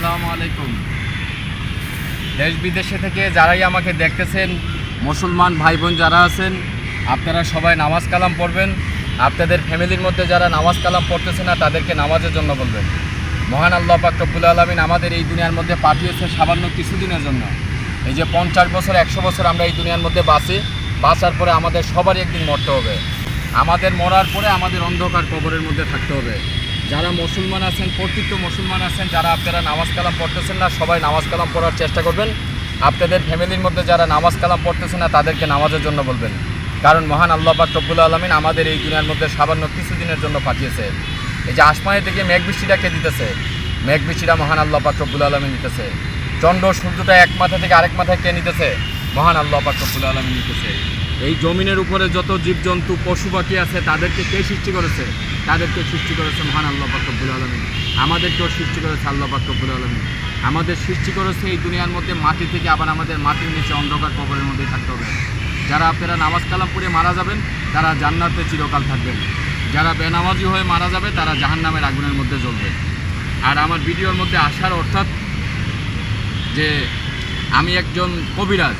আসসালামু আলাইকুম। দেশ বিদেশে থেকে যারাই আমাকে দেখতেছেন, মুসলমান ভাই বোন যারা আছেন, আপনারা সবাই নামাজ কালাম পড়বেন। আপনাদের ফ্যামিলির মধ্যে যারা নামাজ কালাম পড়তেছে না, তাদেরকে নামাজের জন্য বলবেন। মহান আল্লাহ পাক রব্বুল আলমিন আমাদের এই দুনিয়ার মধ্যে পাঠিয়েছে সামান্য কিছুদিনের জন্য। এই যে পঞ্চাশ বছর, একশো বছর আমরা এই দুনিয়ার মধ্যে বাঁচি, বাঁচার পরে আমাদের সবারই একদিন মরতে হবে। আমাদের মরার পরে আমাদের অন্ধকার কবরের মধ্যে থাকতে হবে। যারা মুসলমান আছেন, প্রত্যেকটা মুসলমান আছেন, যারা আপনারা নামাজ কালাম পড়তেছেন না, সবাই নামাজ কালাম পড়ার চেষ্টা করবেন। আপনাদের ফ্যামিলির মধ্যে যারা নামাজ কালাম পড়তেছে না, তাদেরকে নামাজের জন্য বলবেন। কারণ মহান আল্লাহ পাক রব্বুল আলমিন আমাদের এই দুনিয়ার মধ্যে সামান্য কিছুদিনের জন্য পাঠিয়েছে। এই যে আসমানে থেকে মেঘ বৃষ্টিটাকে দিতেছে? মেঘ বৃষ্টিটা মহান আল্লাহ পাক রব্বুল আলমিন দিতেছে। চন্দ্র সূর্যটা এক মাথা থেকে আরেক মাথায় কে নিতেছে? মহান আল্লাহ পাক রব্বুল আলমিন নিতেছে এই জমিনের উপরে যত জীবজন্তু, পশু পাখি আছে, তাদেরকে কে সৃষ্টি করেছে? তাদেরকে সৃষ্টি করেছে মহান আল্লাহ পাকবুল আলমিন। আমাদেরকেও সৃষ্টি করেছে আল্লাহ পাকবুল আলমিন। আমাদের সৃষ্টি করেছে এই দুনিয়ার মধ্যে মাটি থেকে আবার আমাদের মাটির নিচে অন্ধকার কবরের মধ্যে থাকতে হবে। যারা আপনারা নামাজ কালাম পড়ে মারা যাবেন, তারা জান্নাতে চিরকাল থাকবেন। যারা বেনামাজি হয়ে মারা যাবে, তারা জাহান্নামের আগুনের মধ্যে জ্বলবে। আর আমার ভিডিওর মধ্যে আসার অর্থাৎ যে আমি একজন কবিরাজ,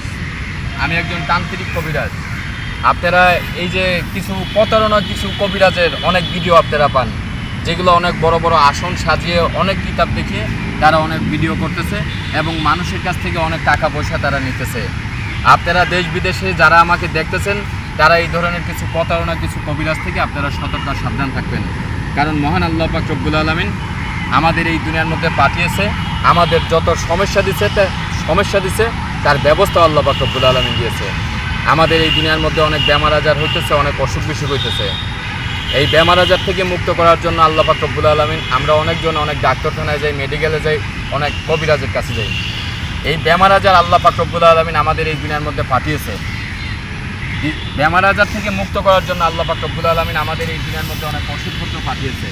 আমি একজন তান্ত্রিক কবিরাজ আপনারা এই যে কিছু প্রতারণা কিছু কবিরাজের অনেক ভিডিও আপনারা পান, যেগুলো অনেক বড় বড় আসন সাজিয়ে অনেক কিতাব দেখিয়ে তারা অনেক ভিডিও করতেছে এবং মানুষের কাছ থেকে অনেক টাকা পয়সা তারা নিতেছে। আপনারা দেশ বিদেশে যারা আমাকে দেখতেছেন, তারা এই ধরনের কিছু প্রতারণা কিছু কবিরাজ থেকে আপনারা সতর্ক সাবধান থাকবেন। কারণ মহান আল্লাহ পাক রব্বুল আলমিন আমাদের এই দুনিয়ার মধ্যে পাঠিয়েছে, আমাদের যত সমস্যা দিছে সমস্যা দিছে, তার ব্যবস্থা আল্লাহ পাক রব্বুল আলমিন দিয়েছে। আমাদের এই দুনিয়ার মধ্যে অনেক বেমার আজার হইতেছে, অনেক অসুখ বিসুখ হইতেছে। এই বেমার আজার থেকে মুক্ত করার জন্য আল্লাহ পাক রব্বুল আলমিন, আমরা অনেকজন অনেক ডাক্তারখানায় যাই মেডিকেলে যাই, অনেক কবিরাজের কাছে যাই। এই বেমার আজার আল্লাহ পাক রব্বুল আলমিন আমাদের এই দুনিয়ার মধ্যে পাঠিয়েছে। বেমার আজার থেকে মুক্ত করার জন্য আল্লাহ পাক রব্বুল আলমিন আমাদের এই দুনিয়ার মধ্যে অনেক ওষুধপত্র পাঠিয়েছে।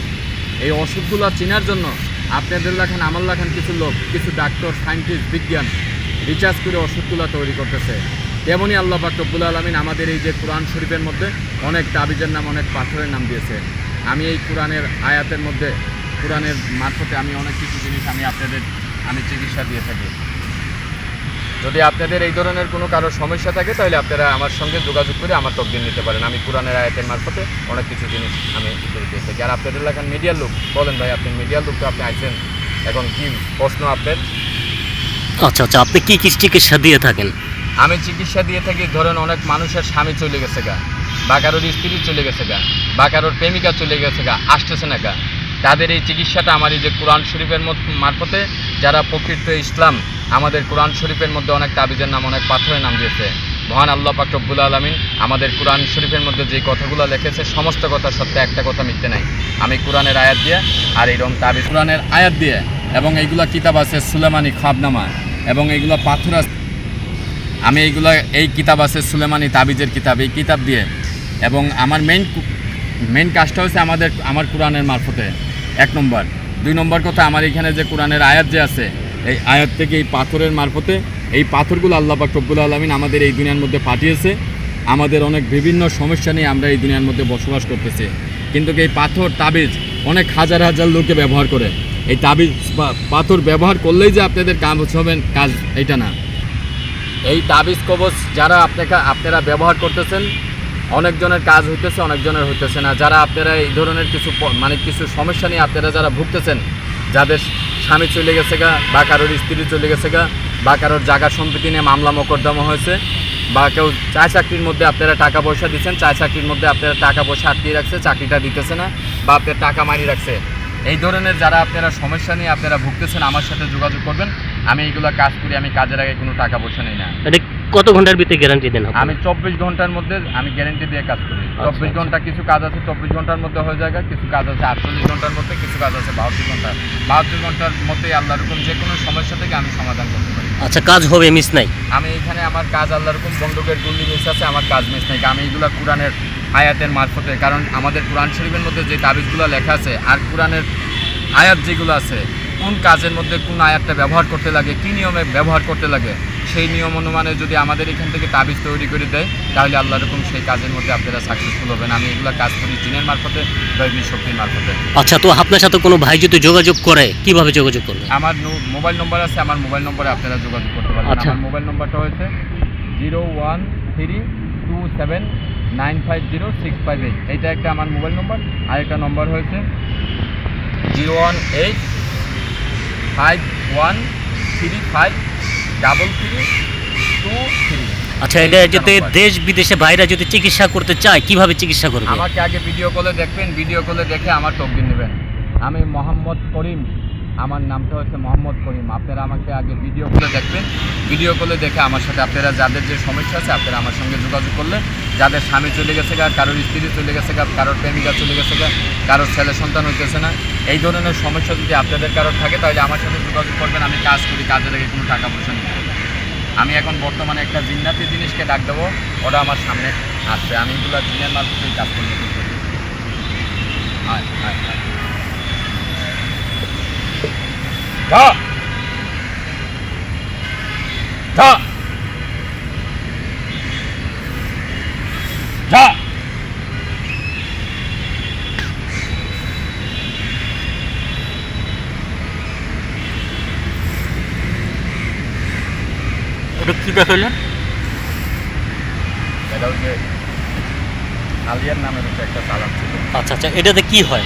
এই ওষুধগুলো চেনার জন্য আপনাদের লেখান, আমার লেখান কিছু লোক, কিছু ডাক্তার সায়েন্টিস্ট বিজ্ঞান রিচার্জ করে ওষুধগুলো তৈরি করতেছে। তেমনই আল্লাহ পাক রব্বুল আলমিন আমাদের এই যে কোরআন শরীফের মধ্যে অনেক তাবিজের নাম, অনেক পাথরের নাম দিয়েছে। আমি এই কোরআনের আয়াতের মধ্যে, কোরআনের মারফতে আমি অনেক কিছু জিনিস আমি আপনাদের, আমি চিকিৎসা দিয়ে থাকি। যদি আপনাদের এই ধরনের কোনো কারও সমস্যা থাকে, তাহলে আপনারা আমার সঙ্গে যোগাযোগ করে আমার তকদিন নিতে পারেন। আমি কোরআনের আয়াতের মারফতে অনেক কিছু জিনিস আমি করে দিয়ে থাকি। আর আপনাদের এলাকার মিডিয়ার লোক, বলেন ভাই, আপনি মিডিয়ার লোক তো আপনি আইছেন, এখন কি প্রশ্ন আপনার? আচ্ছা আচ্ছা আপনি কি কি চিকিৎসা দিয়ে থাকেন? আমি চিকিৎসা দিয়ে থাকি, ধরেন অনেক মানুষের স্বামী চলে গেছে গা বা কারোর স্ত্রী চলে গেছে গা বা কারোর প্রেমিকা চলে গেছে গা, আসতেছে না গা। তাদের এই চিকিৎসাটা আমার এই যে কোরআন শরীফের মারফতে যারা প্রকৃত ইসলাম, আমাদের কোরআন শরীফের মধ্যে অনেক তাবিজের নাম, অনেক পাথরের নাম দিয়েছে। মহান আল্লাহ পাক রব্বুল আলমিন আমাদের কোরআন শরীফের মধ্যে যে কথাগুলো লিখেছে, সমস্ত কথা সত্যি, একটা কথা মিথ্যে নাই। আমি কোরআনের আয়াত দিয়ে আর এইরকম তাবিজ কোরআনের আয়াত দিয়ে এবং এইগুলা কিতাব আছে সুলেমানি খাবনামা এবং এইগুলা পাথর আছে আমি এইগুলো, এই কিতাব আছে সুলেমানি তাবিজের কিতাব, এই কিতাব দিয়ে। এবং আমার মেইন মেইন কাজটা হচ্ছে আমাদের, আমার কোরআনের মারফতে। এক নম্বর। দুই নম্বর কথা, আমার এখানে যে কোরআনের আয়াত যে আছে, এই আয়াত থেকে এই পাথরের মারফতে, এই পাথরগুলো আল্লাহ পাক রব্বুল আলমিন আমাদের এই দুনিয়ার মধ্যে পাঠিয়েছে। আমাদের অনেক বিভিন্ন সমস্যা নিয়ে আমরা এই দুনিয়ার মধ্যে বসবাস করতেছি। কিন্তু এই পাথর, তাবিজ অনেক হাজার হাজার লোকে ব্যবহার করে। এই তাবিজ বা পাথর ব্যবহার করলেই যে আপনাদের কাজ হবেন কাজ এটা না। এই তাবিজ কবচ যারা আপনাকে, আপনারা ব্যবহার করতেছেন, অনেকজনের কাজ হইতেছে, অনেকজনের হইতেছে না। যারা আপনারা এই ধরনের কিছু মানে কিছু সমস্যা নিয়ে আপনারা যারা ভুগতেছেন, যাদের স্বামী চলে গেছে গা, বা কারোর স্ত্রী চলে গেছে গা, বা কারোর জায়গা সম্পত্তি নিয়ে মামলা মোকদ্দমা হয়েছে, বা কেউ চায় চাকরির মধ্যে আপনারা টাকা পয়সা দিচ্ছেন, চায় চাকরির মধ্যে আপনারা টাকা পয়সা আটকিয়ে রাখছে, চাকরিটা দিতেছে না, বা আপনার টাকা মারিয়ে রাখছে। এই ধরনের যারা আপনারা সমস্যা নিয়ে আপনারা ভুগতেছেন, আমার সাথে যোগাযোগ করবেন। আমি এইগুলো কাজ করি আমি কাজের আগে কোনো টাকা পয়সা নিই না। এটা কত ঘণ্টার ভিতরে গ্যারান্টি দেন আমি চব্বিশ ঘণ্টার মধ্যে আমি গ্যারেন্টি দিয়ে কাজ করি। চব্বিশ আচ্ছা। ঘণ্টা কিছু কাজ আছে চব্বিশ ঘণ্টার মধ্যে হয়ে যায় কিছু কাজ আছে আটচল্লিশ ঘণ্টার মধ্যে কিছু কাজ আছে বাহাত্তর ঘণ্টা। বাহাত্তর ঘণ্টার মধ্যেই আল্লাহ রকম যে কোনো সমস্যা থেকে আমি সমাধান করতে পারি। আচ্ছা কাজ হবে মিস নাই? আমি এখানে আমার কাজ আল্লাহ রকম বন্দুকের গুল্লি মিস আছে আমার কাজ মিস নাই। আমি এইগুলা কোরআনের আয়াতের মারফতে কারণ আমাদের কোরআন শরীফের মধ্যে যে তাবিজগুলো লেখা আছে আর কোরআনের আয়াত যেগুলো আছে কোন কাজের মধ্যে কোন আয়াতটা ব্যবহার করতে লাগে কী নিয়মে ব্যবহার করতে লাগে সেই নিয়ম অনুমানে যদি আমাদের এখান থেকে তাবিজ তৈরি করে দেয় তাহলে আল্লাহ রকম সেই কাজের মধ্যে আপনারা সাকসেসফুল হবেন। আমি এগুলো কাজ করি জিনের মারফতে দৈবিক শক্তির মারফতে। আচ্ছা তো আপনার সাথে কোনো ভাই যদি যোগাযোগ করে কীভাবে যোগাযোগ করবে? আমার মোবাইল নম্বর আছে আমার মোবাইল নম্বরে আপনারা যোগাযোগ করতে পারেন আচ্ছা। আমার মোবাইল নম্বরটা হয়েছে zero one three two seven nine five zero six five eight. এইটা একটা আমার মোবাইল নম্বর আর একটা নম্বর হয়েছে zero one eight five one three five double three two three আচ্ছা এটা যদি দেশ বিদেশে বাইরে যদি চিকিৎসা করতে চায় কীভাবে চিকিৎসা করবে? আমাকে আগে ভিডিও কলে দেখবেন ভিডিও কলে দেখে আমার তকদিন নেবেন। আমি মোহাম্মদ করিম আমার নামটা হচ্ছে মোহাম্মদ করিম আপনারা আমাকে আগে ভিডিও কলে দেখবেন ভিডিও কলে দেখে আমার সাথে আপনারা যাদের যে সমস্যা আছে আপনারা আমার সঙ্গে যোগাযোগ করলে যাদের স্বামী চলে গেছে গা কারোর স্ত্রী চলে গেছে গা কারোর প্রেমিকা চলে গেছে গা কারোর ছেলে সন্তান হইতেছে না এই ধরনের সমস্যা যদি আপনাদের কারোর থাকে তাহলে আমার সাথে যোগাযোগ করবেন আমি কাজ করি কাজে লেগে কোনো টাকা পয়সা নিতে। আমি এখন বর্তমানে একটা জিন্নাতি জিনিসকে ডাক দেবো ওটা আমার সামনে আসছে আমি এগুলো জিনের মাধ্যমেই কাজ করি আয়, আয়, আয়। যা। যা। যা। এটা কি দেখাইলেন এটা হচ্ছে আলিয়ার নামের একটা চালান ছিল আচ্ছা আচ্ছা এটাতে কি হয়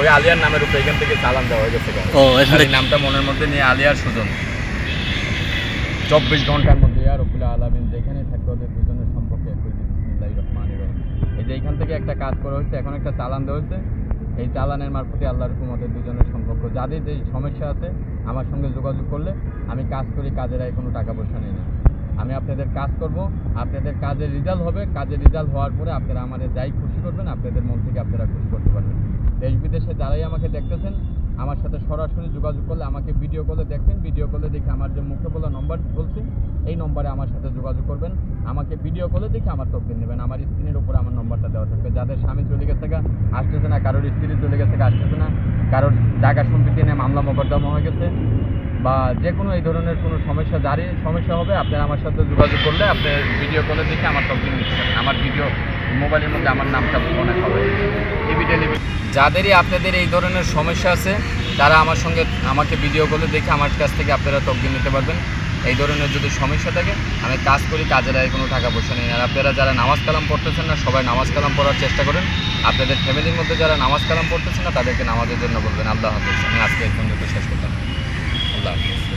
ওই আলিয়ার নামের উপরে এখান থেকে চালান দেওয়া হয়ে গেছে ও এই নামটা মনের মধ্যে নিয়ে আলিয়ার সুজন। চব্বিশ ঘণ্টার মধ্যে আর রকুল আলামিন যেখানে থাকবে ওদের দুজনের সম্পর্কে একই এই যে এইখান থেকে একটা কাজ করা হচ্ছে এখন একটা চালান দেওয়া হচ্ছে এই চালানের মারফতে আল্লাহর হুকুমতের দুজনের সম্পর্ক। যাদের যে সমস্যা আছে আমার সঙ্গে যোগাযোগ করলে আমি কাজ করি কাজের আয় কোনো টাকা পয়সা নেই না। আমি আপনাদের কাজ করব আপনাদের কাজের রেজাল্ট হবে কাজের রেজাল্ট হওয়ার পরে আপনারা আমাদের যাই খুশি করবেন আপনাদের মন থেকে আপনারা খুশি করতে পারবেন। দেশ বিদেশে যারাই আমাকে দেখতেছেন, আমার সাথে সরাসরি যোগাযোগ করলে, আমাকে ভিডিও কলে দেখবেন। ভিডিও কলে দেখে আমার যে মুখে বলা নম্বর বলছি, এই নম্বরে আমার সাথে যোগাযোগ করবেন। আমাকে ভিডিও কলে দেখে আমার তকদিন নেবেন। আমার স্ক্রিনের উপরে আমার নম্বরটা দেওয়া থাকবে। যাদের স্বামী চলে গেছে গা, আসতেছে না, কারোর স্ত্রী চলে গেছে গা, আসতেছে না, কারোর জায়গা সম্পত্তি নিয়ে মামলা মোকদ্দমা হয়ে গেছে, বা যে কোনো এই ধরনের কোনো সমস্যা, যারই সমস্যা হবে, আপনারা আমার সাথে যোগাযোগ করলে আপনি ভিডিও কলে দেখে আমার তকদিন নিতে পারেন আমার ভিডিও মোবাইলের মধ্যে আমার নামটা মনে হবে। টেলিভিশন যাদেরই আপনাদের এই ধরনের সমস্যা আছে, তারা আমার সঙ্গে আমাকে ভিডিও কলে দেখে আমার কাছ থেকে আপনারা তকদিন নিতে পারবেন। এই ধরনের যদি সমস্যা থাকে, আমি কাজ করি, কাজের আয় কোনো টাকা পয়সা নেই। আর আপনারা যারা নামাজ কালাম পড়তেছেন না, সবাই নামাজ কালাম পড়ার চেষ্টা করেন। আপনাদের ফ্যামিলির মধ্যে যারা নামাজ কালাম পড়তেছেন না, তাদেরকে নামাজের জন্য বলবেন, আল্লাহ হাফিজ। আমি আজকে এই পর্যন্ত শেষ করতাম আল্লাহ হাফিজ।